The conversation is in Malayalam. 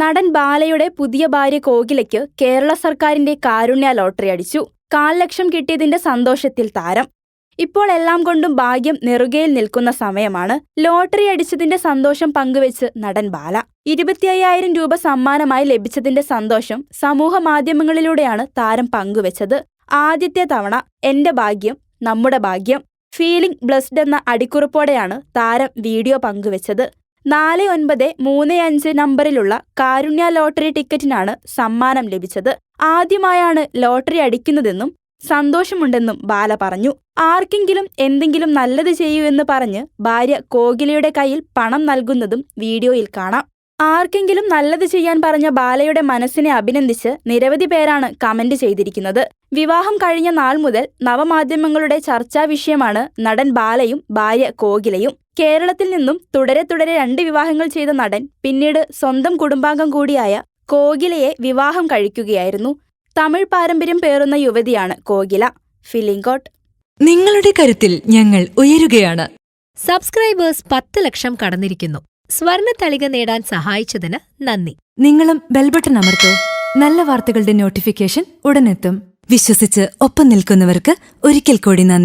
നടൻ ബാലയുടെ പുതിയ ഭാര്യ കോകിലയ്ക്ക് കേരള സർക്കാരിന്റെ കാരുണ്യ ലോട്ടറി അടിച്ചു. കാൽ ലക്ഷം കിട്ടിയതിന്റെ സന്തോഷത്തിൽ താരം. ഇപ്പോൾ എല്ലാം കൊണ്ടും ഭാഗ്യം നെറുകയിൽ നിൽക്കുന്ന സമയമാണ്. ലോട്ടറി അടിച്ചതിന്റെ സന്തോഷം പങ്കുവെച്ച് നടൻ ബാല. ഇരുപത്തിയ്യായിരം രൂപ സമ്മാനമായി ലഭിച്ചതിന്റെ സന്തോഷം സമൂഹ മാധ്യമങ്ങളിലൂടെയാണ് താരം പങ്കുവെച്ചത്. ആദ്യത്തെ തവണ എന്റെ ഭാഗ്യം നമ്മുടെ ഭാഗ്യം ഫീലിംഗ് ബ്ലസ്ഡ് എന്ന അടിക്കുറിപ്പോടെയാണ് താരം വീഡിയോ പങ്കുവെച്ചത്. നാല് ഒൻപത് മൂന്ന് അഞ്ച് നമ്പറിലുള്ള കാരുണ്യ ലോട്ടറി ടിക്കറ്റിനാണ് സമ്മാനം ലഭിച്ചത്. ആദ്യമായാണ് ലോട്ടറി അടിക്കുന്നതെന്നും സന്തോഷമുണ്ടെന്നും ബാല പറഞ്ഞു. ആർക്കെങ്കിലും എന്തെങ്കിലും നല്ലത് ചെയ്യൂ എന്ന് പറഞ്ഞ് ഭാര്യ കോകിലയുടെ കയ്യിൽ പണം നൽകുന്നതും വീഡിയോയിൽ കാണാം. ആർക്കെങ്കിലും നല്ലത് ചെയ്യാൻ പറഞ്ഞ ബാലയുടെ മനസ്സിനെ അഭിനന്ദിച്ച് നിരവധി പേരാണ് കമന്റ് ചെയ്തിരിക്കുന്നത്. വിവാഹം കഴിഞ്ഞ നാൾ മുതൽ നവമാധ്യമങ്ങളുടെ ചർച്ചാ വിഷയമാണ് നടൻ ബാലയും ഭാര്യ കോകിലയും. കേരളത്തിൽ നിന്നും തുടരെ തുടരെ രണ്ട് വിവാഹങ്ങൾ ചെയ്ത നടൻ പിന്നീട് സ്വന്തം കുടുംബാംഗം കൂടിയായ കോകിലയെ വിവാഹം കഴിക്കുകയായിരുന്നു. തമിഴ് പാരമ്പര്യം പേറുന്ന യുവതിയാണ് കോകില. ഫിലിംകോട്ട് നിങ്ങളുടെ കരുത്തിൽ ഞങ്ങൾ ഉയരുകയാണ്. സബ്സ്ക്രൈബേഴ്സ് പത്ത് ലക്ഷം കടന്നിരിക്കുന്നു. സ്വർണ തളിക നേടാൻ സഹായിച്ചതിന് നന്ദി. നിങ്ങളും ബെൽബട്ടൺ അമർത്തോ. നല്ല വാർത്തകളുടെ നോട്ടിഫിക്കേഷൻ ഉടനെത്തും. വിശ്വസിച്ച് ഒപ്പം നിൽക്കുന്നവർക്ക് ഒരിക്കൽ കൂടി നന്ദി.